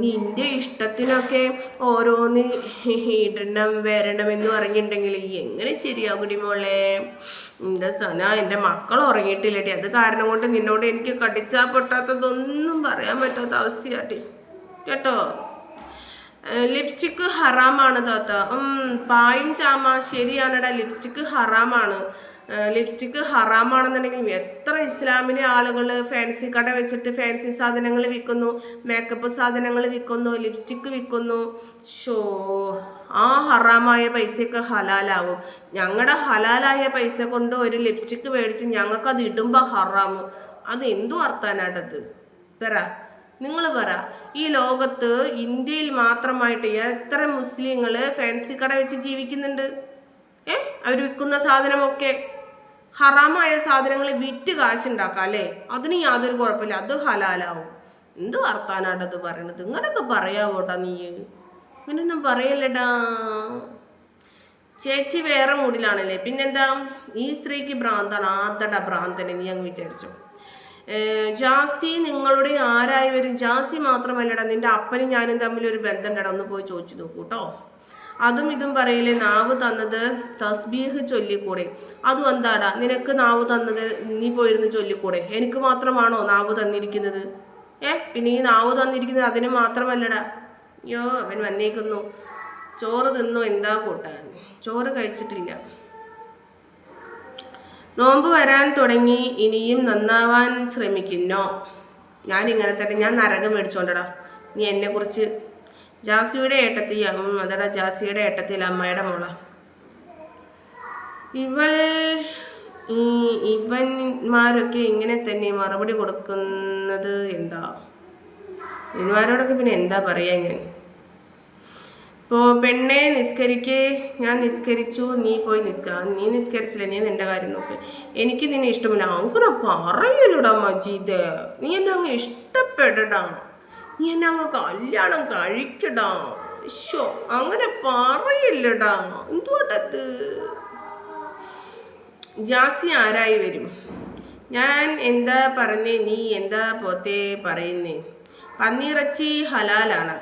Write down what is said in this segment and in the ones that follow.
നിന്റെ ഇഷ്ടത്തിനൊക്കെ ഓരോന്ന് ഇടണം വരണം എന്ന് പറഞ്ഞിട്ടുണ്ടെങ്കിൽ എങ്ങനെ ശരിയാകുടി മോളെ? എന്റെ സന എന്റെ മക്കൾ ഉറങ്ങിയിട്ടില്ലടി. അത് കാരണം കൊണ്ട് നിന്നോട് എനിക്ക് കടിച്ചാൽ പൊട്ടാത്തതൊന്നും പറയാൻ പറ്റാത്ത അവസ്ഥയാട്ടി കേട്ടോ? ലിപ്സ്റ്റിക്ക് ഹറാമാണ് താത്ത. പായും ചാമ ശരിയാണെടാ. ലിപ്സ്റ്റിക്ക് ഹറാമാണ്. ലിപ്സ്റ്റിക്ക് ഹറാമാണെന്നുണ്ടെങ്കിലും എത്ര ഇസ്ലാമിലെ ആളുകൾ ഫാൻസി കട വെച്ചിട്ട് ഫാൻസി സാധനങ്ങൾ വിൽക്കുന്നു മേക്കപ്പ് സാധനങ്ങൾ വിൽക്കുന്നു ലിപ്സ്റ്റിക്ക് വിൽക്കുന്നു. ഷോ ആ ഹറാമായ പൈസയൊക്കെ ഹലാലാവും. ഞങ്ങളുടെ ഹലാലായ പൈസ കൊണ്ട് ഒരു ലിപ്സ്റ്റിക്ക് മേടിച്ച് ഞങ്ങൾക്കത് ഇടുമ്പോൾ ഹറാമു. അത് എന്തു വർത്താനാട്ടത്? പറ. നിങ്ങൾ പറ. ഈ ലോകത്ത് ഇന്ത്യയിൽ മാത്രമായിട്ട് എത്ര മുസ്ലിങ്ങൾ ഫാൻസി കട വെച്ച് ജീവിക്കുന്നുണ്ട്? ഏ? അവർ വിൽക്കുന്ന സാധനമൊക്കെ ഹറാമായ സാധനങ്ങൾ വിറ്റ് കാശുണ്ടാക്കാം അല്ലേ? അതിന് യാതൊരു കുഴപ്പമില്ല. അത് ഹലാലാവും. എന്ത് വർത്താനാട്ടത് പറയണത്? ഇങ്ങനൊക്കെ പറയാവോട്ടാ നീ? ഇങ്ങനൊന്നും പറയല്ലടാ. ചേച്ചി വേറെ മൂടിലാണല്ലേ? പിന്നെന്താ? ഈ സ്ത്രീക്ക് ഭ്രാന്താണ്. ആദ്യട ഭ്രാന്തനെ നീ അങ്ങ് വിചാരിച്ചു. ജാസി നിങ്ങളുടെ ആരായി വരും? ജാസി മാത്രമല്ലടാ നിന്റെ അപ്പനും ഞാനും തമ്മിൽ ഒരു ബന്ധമുണ്ടടാ. ഒന്ന് പോയി ചോദിച്ചു നോക്കൂ കേട്ടോ. അതും ഇതും പറയില്ലേ നാവ് തന്നത് തസ്ബീഹ് ചൊല്ലിക്കൂടെ? അതും എന്താടാ നിനക്ക് നാവ് തന്നത് നീ പോയിരുന്ന് ചൊല്ലിക്കൂടെ? എനിക്ക് മാത്രമാണോ നാവ് തന്നിരിക്കുന്നത്? ഏ പിന്നെ ഈ നാവ് തന്നിരിക്കുന്നത് അതിന് മാത്രമല്ലടാ. അയ്യോ അവൻ വന്നേക്കുന്നു. ചോറ് തിന്നു എന്താ കൂട്ടാൻ? ചോറ് കഴിച്ചിട്ടില്ല. നോമ്പ് വരാൻ തുടങ്ങി ഇനിയും നന്നാവാൻ ശ്രമിക്കുന്നോ? ഞാൻ ഇങ്ങനെ തന്നെ ഞാൻ നരകം മേടിച്ചോണ്ടടാ. നീ എന്നെക്കുറിച്ച് ജാസിയുടെ ഏട്ടത്തി അതെടാ ജാസിയുടെ ഏട്ടത്തിൽ അമ്മയുടെ മോള. ഇവൾ ഈ ഇവന്മാരൊക്കെ ഇങ്ങനെ തന്നെ മറുപടി കൊടുക്കുന്നത് എന്താ? ഇവന്മാരോടൊക്കെ പിന്നെ എന്താ പറയാ ഞാൻ? ഇപ്പോൾ പെണ്ണെ നിസ്കരിക്ക് ഞാൻ നിസ്കരിച്ചു നീ പോയി നിസ്ക നീ നിസ്കരിച്ചില്ല നീ നിന്റെ കാര്യം നോക്ക്. എനിക്ക് നിന്നെ ഇഷ്ടമില്ല. അങ്ങനെ പറയല്ലോടാ മജീദ്. നീ എന്നെ അങ്ങ് ഇഷ്ടപ്പെടടാ. അങ്ങ് കല്യാണം കഴിക്കടാ ഷോ അങ്ങനെ പറയില്ലടാ. എന്തുകൊണ്ടത് ജാസി ആരായി വരും? ഞാൻ എന്താ പറഞ്ഞേ നീ എന്താ പോത്തെ പറയുന്നേ? പന്നിയിറച്ചി ഹലാലാണ്.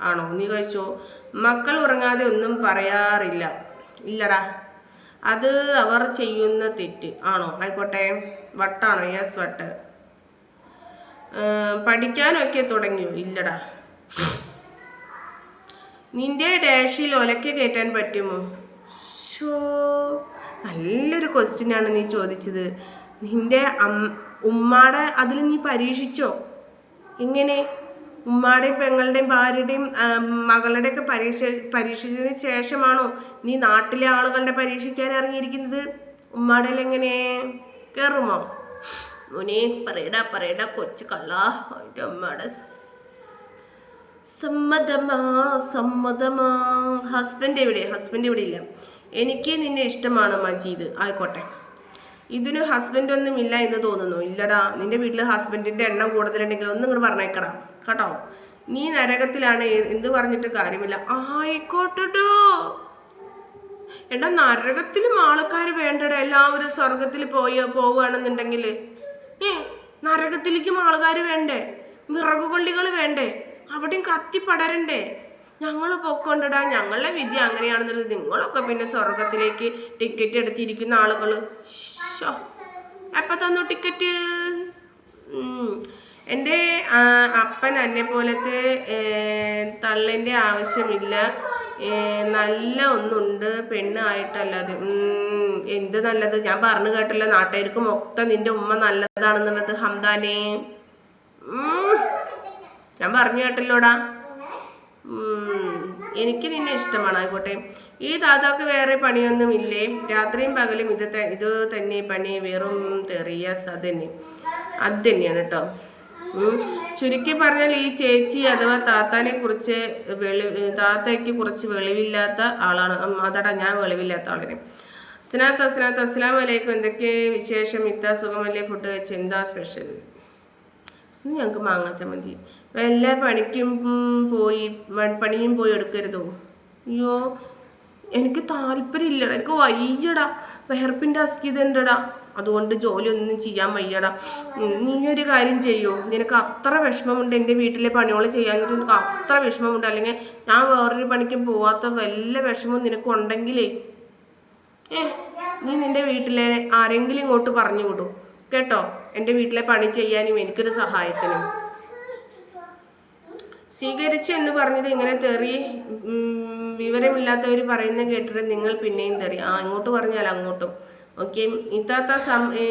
ആണോ? നീ കഴിച്ചോ? മക്കൾ ഉറങ്ങാതെ ഒന്നും പറയാറില്ല. ഇല്ലടാ. അത് അവർ ചെയ്യുന്ന തെറ്റ്. ആണോ? ആയിക്കോട്ടെ. വട്ടാണോ? യെസ് വട്ട്. പഠിക്കാനൊക്കെ തുടങ്ങിയോ? ഇല്ലടാ. നിന്റെ ഡാഷിൽ ഒലക്ക കയറ്റാൻ പറ്റുമോ? ഷോ നല്ലൊരു ക്വസ്റ്റ്യൻ ആണ് നീ ചോദിച്ചത്. നിന്റെ ഉമ്മാടെ അതിൽ നീ പരീക്ഷിച്ചോ? എങ്ങനെ? ഉമ്മാടെയും പെങ്ങളുടെയും ഭാര്യയുടെയും മകളുടെയൊക്കെ പരീക്ഷ പരീക്ഷിച്ചതിന് ശേഷമാണോ നീ നാട്ടിലെ ആളുകളുടെ പരീക്ഷിക്കാൻ ഇറങ്ങിയിരിക്കുന്നത്? ഉമ്മാടയിൽ എങ്ങനെ കയറുമോ മുനെ പറയടാ പറയടാ കൊച്ചു കള്ളാ. എന്റെ അമ്മയുടെ സമ്മതമാ സമ്മതമാ. ഹസ്ബൻഡ് എവിടെ? ഹസ്ബൻഡ് ഇവിടെ ഇല്ല. എനിക്ക് നിന്നെ ഇഷ്ടമാണ് മജീദ്. ആയിക്കോട്ടെ. ഇതിന് ഹസ്ബൻഡ് ഒന്നും ഇല്ല എന്ന് തോന്നുന്നു. ഇല്ലടാ നിന്റെ വീട്ടിൽ ഹസ്ബൻഡിന്റെ എണ്ണം കൂടുതലുണ്ടെങ്കിൽ ഒന്നും ഇങ്ങോട്ട് പറഞ്ഞേക്കടാ. കേട്ടോ? നീ നരകത്തിലാണ് എന്ത് പറഞ്ഞിട്ട് കാര്യമില്ല. ആയിക്കോട്ടോ എടാ നരകത്തിലും ആൾക്കാർ വേണ്ടടാ. എല്ലാവരും സ്വർഗത്തിൽ പോയി പോവുകയാണെന്നുണ്ടെങ്കിൽ ഏ നരകത്തിലേക്കും ആൾക്കാർ വേണ്ടേ? വിറകുകൊള്ളികൾ വേണ്ടേ? അവിടെയും കത്തി പടരണ്ടേ? ഞങ്ങൾ പൊക്കോണ്ടടാ ഞങ്ങളുടെ വിധി അങ്ങനെയാണെന്നുള്ളത് നിങ്ങളൊക്കെ പിന്നെ സ്വർഗത്തിലേക്ക് ടിക്കറ്റ് എടുത്തിരിക്കുന്ന ആളുകൾ എപ്പോൾ തന്നു ടിക്കറ്റ് എന്റെ അപ്പൻ എന്നെ പോലത്തെ തള്ളന്റെ ആവശ്യമില്ല. നല്ല ഒന്നുണ്ട് പെണ്ണ് ആയിട്ടല്ലാതെ ഉം, എന്ത് നല്ലത്? ഞാൻ പറഞ്ഞു കേട്ടല്ലോ നാട്ടുകാർക്ക് മൊത്തം നിന്റെ ഉമ്മ നല്ലതാണെന്നുള്ളത് ഹംദാനെ. ഞാൻ പറഞ്ഞു കേട്ടല്ലോടാ. എനിക്ക് നിന്നെ ഇഷ്ടമാണ് ആയിക്കോട്ടെ. ഈ താത്താക്ക് വേറെ പണിയൊന്നും ഇല്ലേ? രാത്രിയും പകലും ഇത് ഇത് തന്നെ പണി വെറും തെറിയസ് അത് തന്നെ അത് തന്നെയാണ് കേട്ടോ. ചുരുക്കി പറഞ്ഞാൽ ഈ ചേച്ചി അഥവാ താത്താനെ കുറിച്ച് വെളി താത്തയ്ക്ക് കുറച്ച് വെളിവില്ലാത്ത ആളാണ്. അതാടാ ഞാൻ വെളിവില്ലാത്ത ആളിനെ. അസ്നാത്ത് അസ്നാത്ത് അസ്ലാം വലൈക്കും എന്തൊക്കെ വിശേഷം? ഇത്താ സുഖമല്ലേ? ഫുഡ് കഴിച്ച് എന്താ സ്പെഷ്യൽ? ഞങ്ങൾക്ക് മാങ്ങ ചമ്മന്തി. എല്ലാ പണിക്കും പോയി പണിയും പോയി എടുക്കരുതോ? അയ്യോ എനിക്ക് താല്പര്യമില്ലടാ. എനിക്ക് വയ്യടാ. വിയർപ്പിന്റെ അസ്കിതുണ്ടടാ അതുകൊണ്ട് ജോലി ഒന്നും ചെയ്യാൻ വയ്യടാ. നീ ഒരു കാര്യം ചെയ്യൂ. നിനക്ക് അത്ര വിഷമമുണ്ട് എന്റെ വീട്ടിലെ പണികൾ ചെയ്യാൻ നിനക്ക് അത്ര വിഷമമുണ്ട്. അല്ലെങ്കിൽ ഞാൻ വേറൊരു പണിക്കും പോവാത്ത വല്ല വിഷമവും നിനക്ക് ഉണ്ടെങ്കിലേ ഏ നീ നിന്റെ വീട്ടിലെ ആരെങ്കിലും ഇങ്ങോട്ട് പറഞ്ഞു വിടും. കേട്ടോ? എന്റെ വീട്ടിലെ പണി ചെയ്യാനും എനിക്കൊരു സഹായത്തിനും. സ്വീകരിച്ചു എന്ന് പറഞ്ഞത് ഇങ്ങനെ തെറി വിവരമില്ലാത്തവർ പറയുന്ന കേട്ടിട്ട് നിങ്ങൾ പിന്നെയും തെറി. ആ ഇങ്ങോട്ട് പറഞ്ഞാൽ അങ്ങോട്ടും. ഓക്കെ ഇത്താത്ത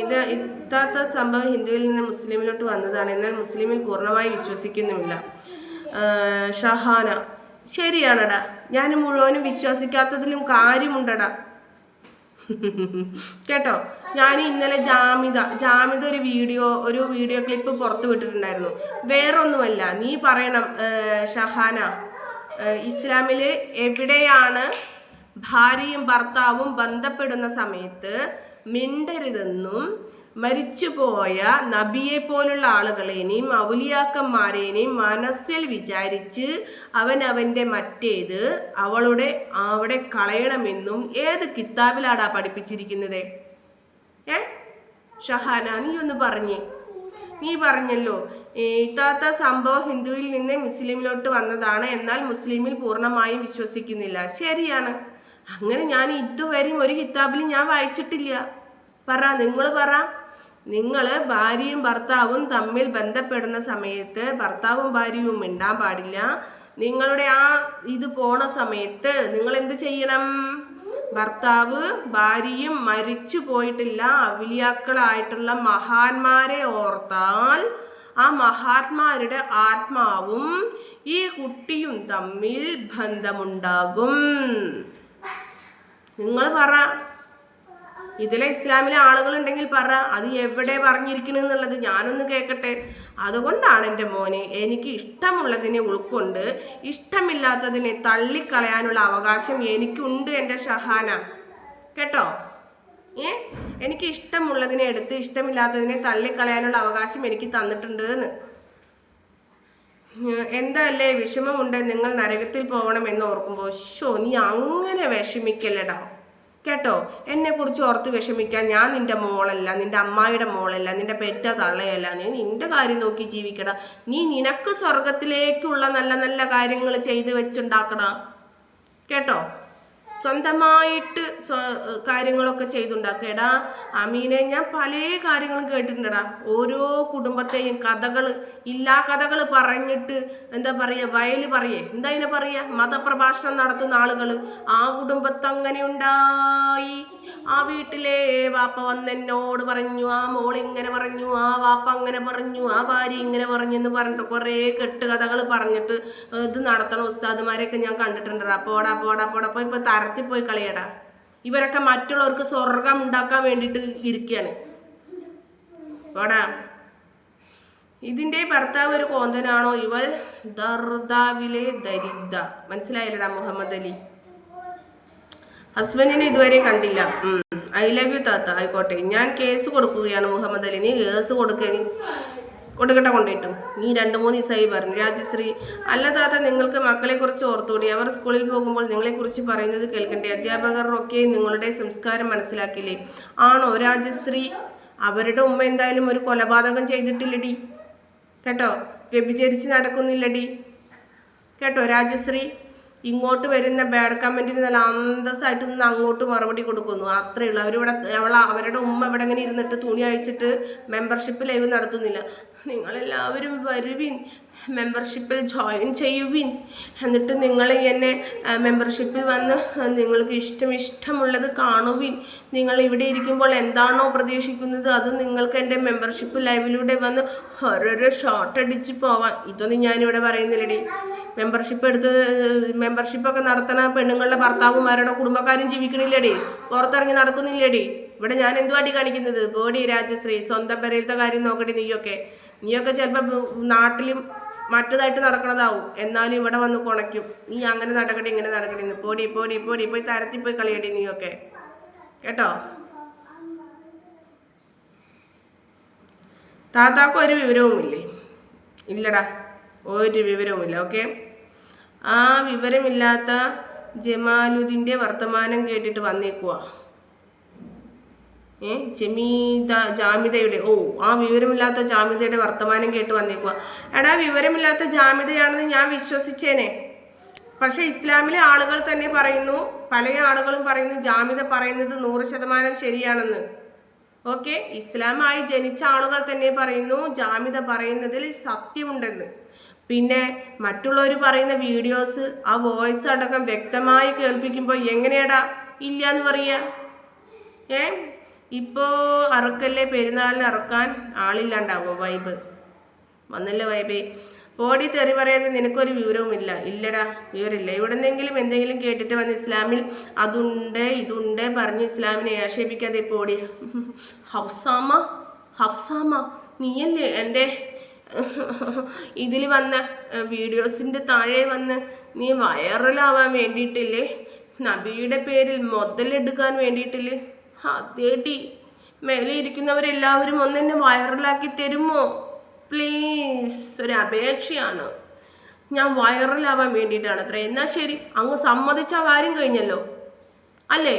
ഇത് ഇത്താത്ത സംഭവം ഹിന്ദുവിൽ നിന്ന് മുസ്ലിമിലോട്ട് വന്നതാണ്. എന്നാൽ മുസ്ലിമിൽ പൂർണമായി വിശ്വസിക്കുന്നുമില്ല. ഷഹാന. ശരിയാണടാ. ഞാൻ മുഴുവനും വിശ്വസിക്കാത്തതിലും കാര്യമുണ്ടടാ. കേട്ടോ? ഞാൻ ഇന്നലെ ജാമിത ജാമിത ഒരു വീഡിയോ ഒരു വീഡിയോ ക്ലിപ്പ് പുറത്തു വിട്ടിട്ടുണ്ടായിരുന്നു. വേറൊന്നുമല്ല നീ പറയണം ഷഹാന. ഇസ്ലാമിൽ എവിടെയാണ് ഭാര്യയും ഭർത്താവും ബന്ധപ്പെടുന്ന സമയത്ത് മിണ്ടരുതെന്നും മരിച്ചുപോയ നബിയെ പോലുള്ള ആളുകളെയും ഔലിയാക്കന്മാരേനെയും മനസ്സിൽ വിചാരിച്ച് അവൻ അവന്റെ മറ്റേത് അവളുടെ അവിടെ കളയണമെന്നും ഏത് കിതാബിലാടാ പഠിപ്പിച്ചിരിക്കുന്നത്? ഏ? ഷഹാന നീ ഒന്ന് പറഞ്ഞേ. നീ പറഞ്ഞല്ലോ ഇത്താത്ത സംഭവം ഹിന്ദുവിൽ നിന്ന് മുസ്ലിമിലോട്ട് വന്നതാണ് എന്നാൽ മുസ്ലിമിൽ പൂർണമായും വിശ്വസിക്കുന്നില്ല. ശരിയാണ്. അങ്ങനെ ഞാൻ ഇതുവരെയും ഒരു കിതാബിലും ഞാൻ വായിച്ചിട്ടില്ല. പറ നിങ്ങൾ പറ. നിങ്ങൾ ഭാര്യയും ഭർത്താവും തമ്മിൽ ബന്ധപ്പെടുന്ന സമയത്ത് ഭർത്താവും ഭാര്യയും മിണ്ടാൻ പാടില്ല. നിങ്ങളുടെ ആ ഇത് പോണ സമയത്ത് നിങ്ങൾ എന്ത് ചെയ്യണം? ഭർത്താവ് ഭാര്യയും മരിച്ചു പോയിട്ടില്ല. അവിലിയാക്കളായിട്ടുള്ള മഹാന്മാരെ ഓർത്താൽ ആ മഹാത്മാരുടെ ആത്മാവും ഈ കുട്ടിയും തമ്മിൽ ബന്ധമുണ്ടാകും. നിങ്ങൾ പറ. ഇതിലെ ഇസ്ലാമിലെ ആളുകളുണ്ടെങ്കിൽ പറ. അത് എവിടെ പറഞ്ഞിരിക്കുന്നു എന്നുള്ളത് ഞാനൊന്ന് കേൾക്കട്ടെ അതുകൊണ്ടാണ് എന്റെ മോനെ എനിക്ക് ഇഷ്ടമുള്ളതിനെ ഉൾക്കൊണ്ട് ഇഷ്ടമില്ലാത്തതിനെ തള്ളിക്കളയാനുള്ള അവകാശം എനിക്കുണ്ട് എന്റെ ഷഹാന. കേട്ടോ? ഏ? എനിക്ക് ഇഷ്ടമുള്ളതിനെ എടുത്ത് ഇഷ്ടമില്ലാത്തതിനെ തള്ളിക്കളയാനുള്ള അവകാശം എനിക്ക് തന്നിട്ടുണ്ട് എന്ന്. എന്തല്ലേ? വിഷമമുണ്ട്. നിങ്ങൾ നരകത്തിൽ പോകണം എന്ന് ഓർക്കുമ്പോൾ ഷോ നീ അങ്ങനെ വിഷമിക്കല്ലടാ. കേട്ടോ? എന്നെ കുറിച്ച് ഓർത്ത് വിഷമിക്കാൻ ഞാൻ നിന്റെ മോളല്ല നിന്റെ അമ്മായിയുടെ മോളല്ല നിന്റെ പെറ്റ തള്ളയല്ല. നീ നിന്റെ കാര്യം നോക്കി ജീവിക്കടാ. നീ നിനക്ക് സ്വർഗത്തിലേക്കുള്ള നല്ല നല്ല കാര്യങ്ങൾ ചെയ്ത് വെച്ചുണ്ടാക്കടാ. കേട്ടോ? സ്വന്തമായിട്ട് സ്വ- കാര്യങ്ങളൊക്കെ ചെയ്തുണ്ടാക്കേടാ അമീനെ ഞാൻ പല കാര്യങ്ങളും കേട്ടിട്ടുണ്ടടാ. ഓരോ കുടുംബത്തെയും കഥകൾ ഇല്ലാ കഥകൾ പറഞ്ഞിട്ട് എന്താ പറയുക വയൽ പറയേ. എന്താ അതിനെ പറയുക മതപ്രഭാഷണം നടത്തുന്ന ആളുകൾ ആ കുടുംബത്തങ്ങനെ ഉണ്ടായി. ആ വീട്ടിലെ വാപ്പ വന്ന് എന്നോട് പറഞ്ഞു ആ മോൾ ഇങ്ങനെ പറഞ്ഞു ആ വാപ്പ അങ്ങനെ പറഞ്ഞു ആ ഭാര്യ ഇങ്ങനെ പറഞ്ഞു എന്ന് പറഞ്ഞിട്ട് കുറേ കെട്ടുകഥകൾ പറഞ്ഞിട്ട് ഇത് നടത്തണ ഉസ്താദുമാരെയൊക്കെ ഞാൻ കണ്ടിട്ടുണ്ടടാ. പോടാ പോടാ പോടാ. പോയി ഇപ്പോൾ തരത്തിൽ പോയി കളയടാ. ഇവരൊക്കെ മറ്റുള്ളവർക്ക് സ്വർഗം ഉണ്ടാക്കാൻ വേണ്ടിയിട്ട് ഇരിക്കുകയാണ് പോടാ ഇതിന്റെ ഭർത്താവ് ഒരു കോന്തനാണോ? ഇവൾ ദർദാവിലെ ദരിദ്ര. മനസ്സിലായില്ലടാ മുഹമ്മദ് അലി. ഹസ്ബൻഡിനെ ഇതുവരെ കണ്ടില്ല. ഐ ലവ് യു താത്ത. ആയിക്കോട്ടെ. ഞാൻ കേസ് കൊടുക്കുകയാണ് മുഹമ്മദ് അലി. നീ കേസ് കൊടുക്കുക കൊടുക്കട്ടെ കൊണ്ടിട്ടും നീ രണ്ട് മൂന്ന് ദിവസമായി പറഞ്ഞു. രാജശ്രീ അല്ല താത്ത നിങ്ങൾക്ക് മക്കളെക്കുറിച്ച് ഓർത്തുകൂടി? അവർ സ്കൂളിൽ പോകുമ്പോൾ നിങ്ങളെക്കുറിച്ച് പറയുന്നത് കേൾക്കണ്ടേ? അധ്യാപകരൊക്കെ നിങ്ങളുടെ സംസ്കാരം മനസ്സിലാക്കില്ലേ? ആണോ രാജശ്രീ? അവരുടെ ഉമ്മ എന്തായാലും ഒരു കൊലപാതകം ചെയ്തിട്ടില്ലടി. കേട്ടോ? വ്യഭിചരിച്ച് നടക്കുന്നില്ലടി. കേട്ടോ രാജശ്രീ? ഇങ്ങോട്ട് വരുന്ന ബാഡ് കമന്റിന് നല്ല അന്തസ്സായിട്ട് നിന്ന് അങ്ങോട്ട് മറുപടി കൊടുക്കുന്നു. അത്രേ ഉള്ളൂ. അവരിവിടെ അവൾ അവരുടെ ഉമ്മ ഇവിടെ ഇങ്ങനെ ഇരുന്നിട്ട് തുണി അഴിച്ചിട്ട് മെമ്പർഷിപ്പ് ലൈവ് നടത്തുന്നില്ല. നിങ്ങളെല്ലാവരും വരുവിൻ. മെമ്പർഷിപ്പിൽ ജോയിൻ ചെയ്യുവിൻ. എന്നിട്ട് നിങ്ങൾ എന്നെ മെമ്പർഷിപ്പിൽ വന്ന് നിങ്ങൾക്ക് ഇഷ്ടം ഇഷ്ടമുള്ളത് കാണുവിൻ. നിങ്ങൾ ഇവിടെ ഇരിക്കുമ്പോൾ എന്താണോ പ്രതീക്ഷിക്കുന്നത് അത് നിങ്ങൾക്ക് എന്റെ മെമ്പർഷിപ്പ് ലൈവിലൂടെ വന്ന് ഓരോരോ ഷോട്ട് അടിച്ച് പോവാൻ. ഇതൊന്നും ഞാനിവിടെ പറയുന്നില്ലടി. മെമ്പർഷിപ്പ് എടുത്ത് മെമ്പർഷിപ്പൊക്കെ നടത്തണ പെണ്ണുങ്ങളുടെ ഭർത്താവുമാരുടെ കുടുംബക്കാരും ജീവിക്കണില്ലടി. പുറത്തിറങ്ങി നടക്കുന്നില്ലടി. ഇവിടെ ഞാൻ എന്തുവാടി കാണിക്കുന്നത്? ബോഡി രാജശ്രീ സ്വന്തം പെരയിലത്തെ കാര്യം നോക്കടി നീയൊക്കെ. നീയൊക്കെ ചിലപ്പോൾ നാട്ടിലും മറ്റതായിട്ട് നടക്കണതാവും. എന്നാലും ഇവിടെ വന്ന് കുണയ്ക്കും. നീ അങ്ങനെ നടക്കട്ടെ ഇങ്ങനെ നടക്കട്ടെ ഇന്ന് പോടി പോടി പോടി. പോയി തരത്തി പോയി കളിയടി നീയൊക്കെ. കേട്ടോ? താത്താക്കും ഒരു വിവരവുമില്ലേ? ഇല്ലടാ ഒരു വിവരവുമില്ല ഓക്കെ? ആ വിവരമില്ലാത്ത ജമാലുദ്ദീന്റെ വർത്തമാനം കേട്ടിട്ട് വന്നേക്കുവാ. ഏ? ജമീത ജാമിതയുടെ ഓ ആ വിവരമില്ലാത്ത ജാമിതയുടെ വർത്തമാനം കേട്ട് വന്നേക്കുക എടാ വിവരമില്ലാത്ത ജാമിതയാണെന്ന് ഞാൻ വിശ്വസിച്ചേനെ. പക്ഷെ ഇസ്ലാമിലെ ആളുകൾ തന്നെ പറയുന്നു പല ആളുകളും പറയുന്നു ജാമിത പറയുന്നത് നൂറ് ശതമാനം ശരിയാണെന്ന്. ഓക്കെ? ഇസ്ലാമായി ജനിച്ച ആളുകൾ തന്നെ പറയുന്നു ജാമിത പറയുന്നതിൽ സത്യമുണ്ടെന്ന്. പിന്നെ മറ്റുള്ളവർ പറയുന്ന വീഡിയോസ് ആ വോയിസ് അടക്കം വ്യക്തമായി കേൾപ്പിക്കുമ്പോൾ എങ്ങനെയാടാ ഇല്ല എന്ന് പറയുക ഏ? ഇപ്പോൾ അറക്കല്ലേ പെരുന്നാളിന് അറക്കാൻ ആളില്ലാണ്ടാവോ വൈബ് വന്നല്ലേ വൈബേ പോടി തെറി പറയാതെ നിനക്കൊരു വിവരവുമില്ല ഇല്ലടാ വിവരമില്ല. എവിടെന്നെങ്കിലും എന്തെങ്കിലും കേട്ടിട്ട് വന്ന് ഇസ്ലാമിൽ അതുണ്ട് ഇതുണ്ട് പറഞ്ഞ് ഇസ്ലാമിനെ ആക്ഷേപിക്കാതെ പോടി ഹൗസാമ ഹഫ്സാമ നീയല്ലേ എന്റെ ഇതിൽ വന്ന വീഡിയോസിന്റെ താഴെ വന്ന് നീ വൈറലാവാൻ വേണ്ടിയിട്ടില്ലേ? നബിയുടെ പേരിൽ മുതലെടുക്കാൻ വേണ്ടിയിട്ടില്ലേ? അതേടി മേലെ ഇരിക്കുന്നവരെല്ലാവരും ഒന്നെന്നെ വൈറലാക്കി തരുമോ? പ്ലീസ് ഒരു അപേക്ഷയാണ്. ഞാൻ വൈറലാവാൻ വേണ്ടിയിട്ടാണ് അത്ര. എന്നാൽ ശരി അങ്ങ് സമ്മതിച്ച കാര്യം കഴിഞ്ഞല്ലോ. അല്ലേ?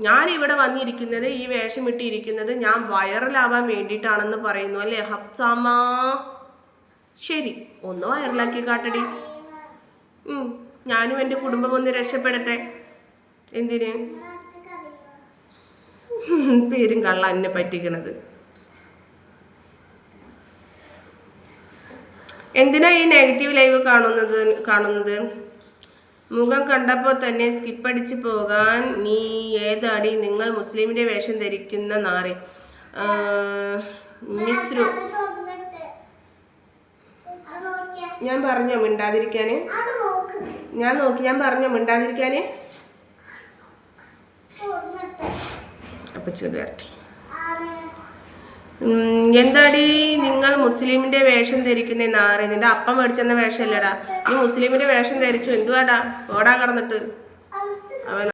ഞാൻ ഇവിടെ വന്നിരിക്കുന്നത് ഈ വേഷം ഇട്ടിരിക്കുന്നത് ഞാൻ വൈറലാവാൻ വേണ്ടിയിട്ടാണെന്ന് പറയുന്നു അല്ലേ ഹഫ്സാമ ശരി ഒന്ന് വൈറലാക്കി കാട്ടടി. ഞാനും എന്റെ കുടുംബം ഒന്ന് രക്ഷപ്പെടട്ടെ. എന്തിന്? പേരും കള്ള എന്നെ പറ്റിക്കണത്. എന്തിനാ ഈ നെഗറ്റീവ് ലൈവ് കാണുന്നത് കാണുന്നത്? മുഖം കണ്ടപ്പോൾ തന്നെ സ്കിപ്പടിച്ച് പോകാൻ നീ ഏതാടി? നിങ്ങൾ മുസ്ലിമിന്റെ വേഷം ധരിക്കുന്ന നാറി. മിസ്രു ഞാൻ പറഞ്ഞോ മിണ്ടാതിരിക്കാന്? ഞാൻ നോക്കി ഞാൻ പറഞ്ഞോ മിണ്ടാതിരിക്കാന്? ചെറിയ വരട്ടെ എന്താടി നിങ്ങൾ മുസ്ലിമിന്റെ വേഷം ധരിക്കുന്ന നാറി നിന്റെ അപ്പം മേടിച്ചെന്ന വേഷമല്ലേടാ. നീ മുസ്ലിമിന്റെ വേഷം ധരിച്ചു. എന്തുവാടാ? ഓടാ കടന്നിട്ട്. അവൻ